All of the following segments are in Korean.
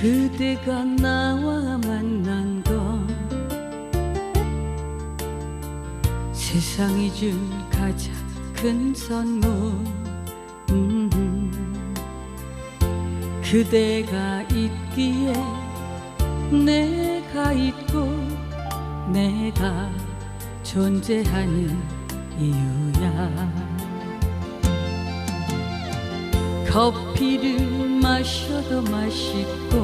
그대가 나와 만난 건 세상이 준 가장 큰 선물. 음, 그대가 있기에 내가 있고 내가 존재하는 이유야. 커피를 마셔도 맛있고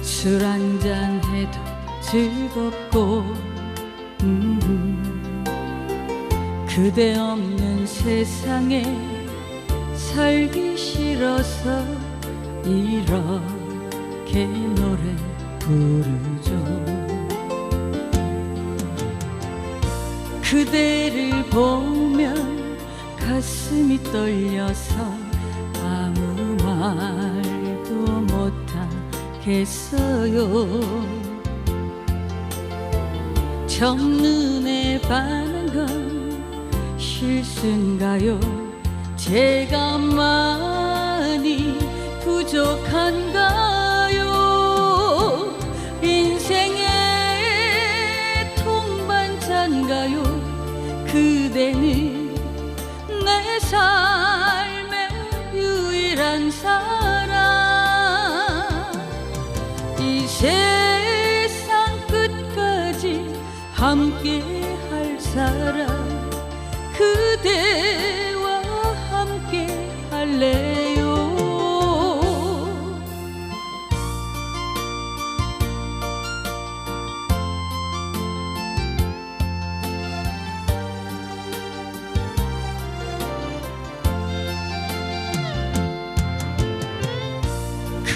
술 한잔 해도 즐겁고 음, 그대 없는 세상에 살기 싫어서 이렇게 노래 부르죠. 그대를 보면 가슴이 떨려서 아무 말도 못하겠어요. 첫눈에 반한 건 실수인가요? 제가 많이 부족한가요? 인생의 통반찬가요? 그대는 내 삶의 유일한 사랑. 이 세상 끝까지 함께 할 사람 그대와 함께 할래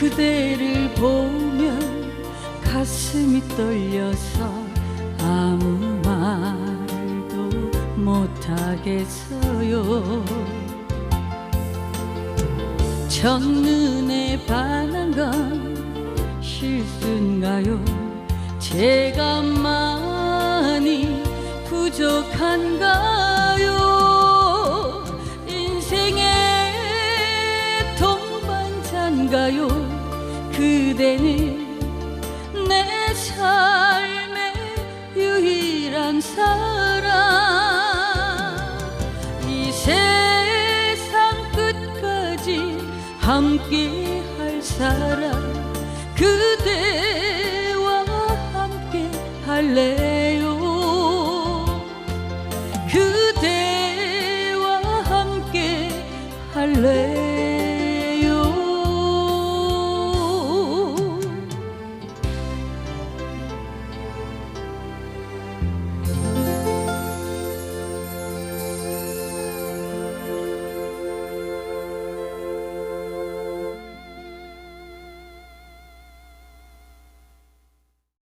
그대를 보면 가슴이 떨려서 아무 말도 못하겠어요. 첫눈에 반한 건 실수인가요? 제가 많이 부족한가요 동반자인가요? 그대는 내 삶의 유일한 사랑. 이 세상 끝까지 함께 할 사람 그대와 함께 할래